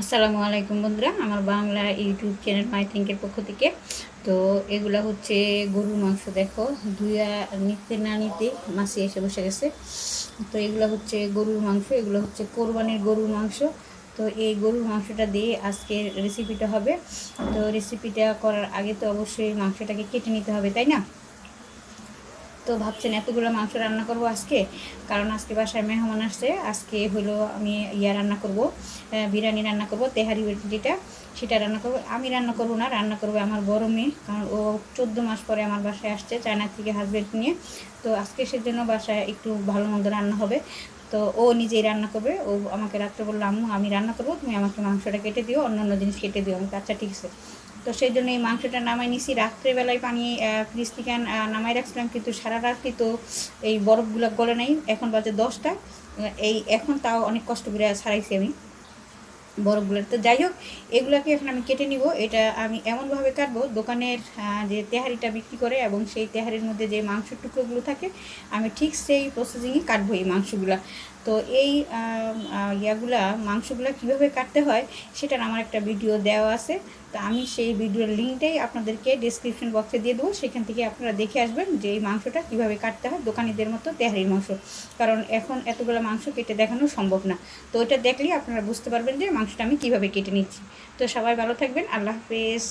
আসসালামু আলাইকুম বন্ধুরা, আমার বাংলা ইউটিউব চ্যানেল মাই থিঙ্কের পক্ষ থেকে। তো এগুলা হচ্ছে গরুর মাংস, দেখো, ধুইয়া নিতে না নিতে মাসি এসে বসে গেছে। তো এগুলো হচ্ছে গরুর মাংস, এগুলো হচ্ছে কোরবানির গরুর মাংস। তো এই গরুর মাংসটা দিয়ে আজকে রেসিপিটা হবে। তো রেসিপিটা করার আগে তো অবশ্যই মাংসটাকে কেটে নিতে হবে, তাই না? তো ভাবছেন এতগুলো মাংস রান্না করব আজকে? কারণ আজকে বাসায় মেহমান আসছে। আজকে হলো আমি ইয়া রান্না করব বিরিয়ানি রান্না করব তেহারি যেটা সেটা রান্না করব। আমি রান্না করব না রান্না করবে আমার বড় মেয়ে কারণ ও চোদ্দ মাস পরে আমার বাসায় আসছে চায়না থেকে হাজব্যান্ড নিয়ে। তো আজকে সেজন্য বাসায় একটু ভালো মন্দ রান্না হবে। তো ও নিজেই রান্না করবে ও আমাকে রাত্রে বলল আম্মু আমি রান্না করব তুমি আমাকে মাংসটা কেটে দিও অন্য অন্য জিনিস কেটে দিও। আমি বললাম, আচ্ছা ঠিক আছে। তো সেই জন্য এই মাংসটা নামাই নিছি। রাত্রেবেলায় পানি ফ্রিজ থেকে নামাই রাখছিলাম, কিন্তু সারা রাত্রি তো এই বরফগুলো গলে নাই। এখন বাজে দশটা। এই এখন তাও অনেক কষ্ট করে সারাইছি আমি। বরফগুলো। তো যাই হোক, এগুলোকে এখন আমি কেটে নিব। এটা আমি এমনভাবে কাটবো, দোকানের যে তেহারিটা বিক্রি করে এবং সেই তেহারির মধ্যে যে মাংসের টুকরোগুলো থাকে, আমি ঠিক সেই প্রসেসিংয়ে কাটবো এই মাংসগুলা। তো এই ইয়াগুলা, মাংসগুলা কীভাবে কাটতে হয়, সেটার আমার একটা ভিডিও দেওয়া আছে। তো আমি সেই ভিডিওর লিঙ্কটাই আপনাদেরকে ডিসক্রিপশন বক্সে দিয়ে দেবো। সেখান থেকে আপনারা দেখে আসবেন যে এই মাংসটা কীভাবে কাটতে হয়, দোকানিদের মতো তেহারির মাংস। কারণ এখন এতগুলো মাংস কেটে দেখানো সম্ভব না। তো ওইটা দেখলেই আপনারা বুঝতে পারবেন যে মাংসটা আমি কীভাবে কেটে নিচ্ছি। তো সবাই ভালো থাকবেন আল্লাহ হাফেজ।